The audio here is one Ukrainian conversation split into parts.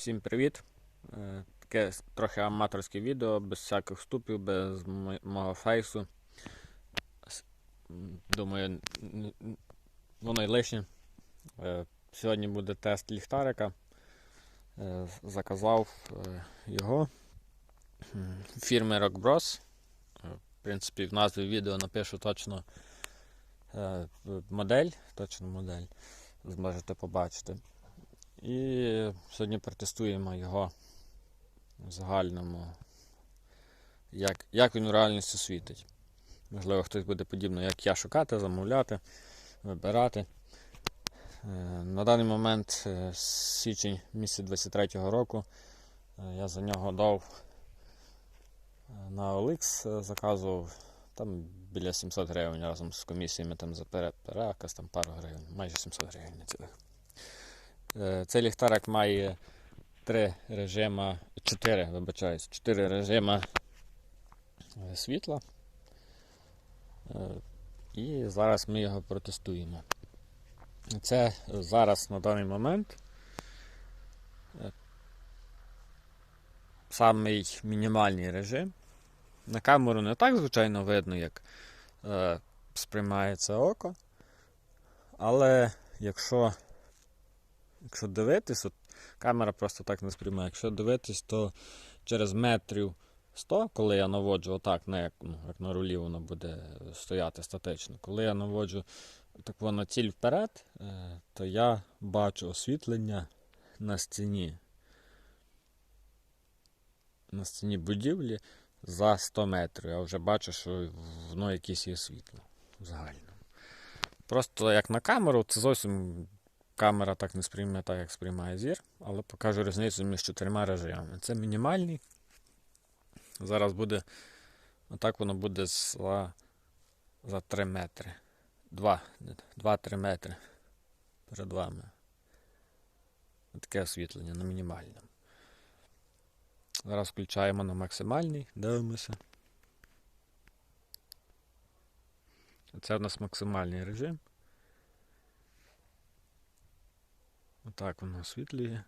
Всім привіт! Е, Таке трохи аматорське відео, без всяких вступів, без мого фейсу. Думаю, воно й лишнє. Е, Сьогодні буде тест ліхтарика. Е, Заказав його фірми Rock Bros. Е, В принципі, в назві відео напишу точно модель, точно модель. Зможете побачити. І сьогодні протестуємо його в загальному, як, як він у реальності світить. Можливо, хтось буде подібно, як я шукати, замовляти, вибирати. Е, На даний момент е, січень місяць 23-го року е, я за нього дав на OLX, заказував там біля 700 гривень разом з комісіями там за переказ, там пару гривень, майже 700 гривень на цілих. Е, Цей ліхтарик має три режима, чотири, вибачаюсь, чотири режима е, світла. Е, І зараз ми його протестуємо. Це зараз на даний момент самий мінімальний режим. На камеру не так, звичайно, видно, як сприймається око. Але якщо Якщо дивитись, от камера просто так не сприймає. Якщо дивитись, то через метрів 100, коли я наводжу отак, не як, ну, як на рулі воно буде стояти статично. Коли я наводжу так воно ціль вперед, е, то я бачу освітлення на стіні. На стіні будівлі за 100 метрів. Я вже бачу, що воно якесь є світло в загальному. Просто як на камеру, це зовсім камера так не сприйме, так як сприймає зір, але покажу різницю між чотирма режимами. Це мінімальний. Зараз буде. Отак воно буде за, за 3 метри. 2-3 метри перед вами. Таке освітлення на мінімальному. Зараз включаємо на максимальний, дивимося. Це у нас максимальний режим. Отак воно освітлює.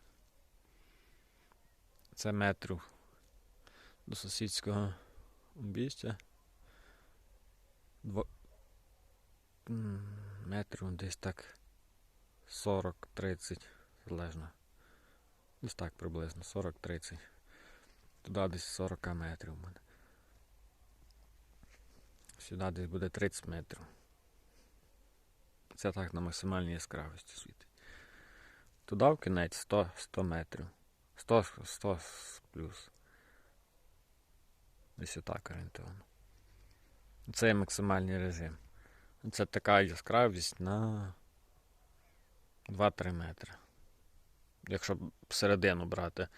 Це метрів до сусідського обійстя. Дво... Метрів десь так 40-30, залежно. Десь так приблизно, 40-30. Туди десь 40 метрів буде. Сюди десь буде 30 метрів. Це так на максимальній яскравості світить. Туди в кінець 100, 100 метрів. 100, 100 плюс. Десь отак орієнтовано. Це є максимальний режим. Це така яскравість на 2-3 метри. Якщо середину брати,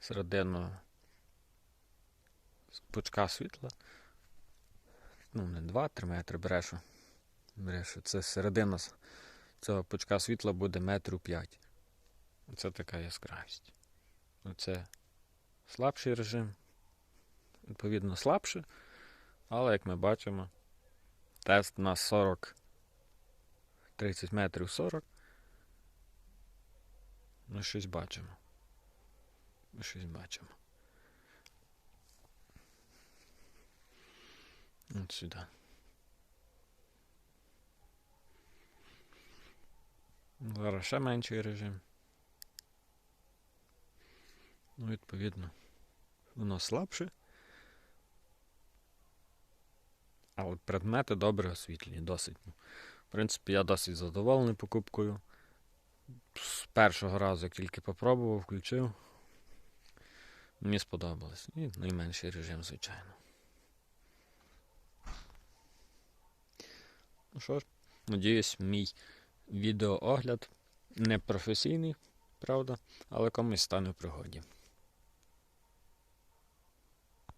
середину пучка світла, ну не 2-3 метри береш. Береш, це середина цього пучка світла буде метрів 5. Це така яскравість. Оце слабший режим. Відповідно, слабше. Але, як ми бачимо, тест на 40 30 метрів 40. Ми щось бачимо. Ми щось бачимо. От сюди. Зараз ще менший режим. Ну, відповідно, воно слабше. А от предмети добре освітлені, досить. Ну, В принципі, я досить задоволений покупкою. З першого разу, як тільки попробував, включив. Мені сподобалось. І найменший режим, звичайно. Ну що ж, надіюсь, мій відеоогляд не професійний, правда, але комусь стане в пригоді.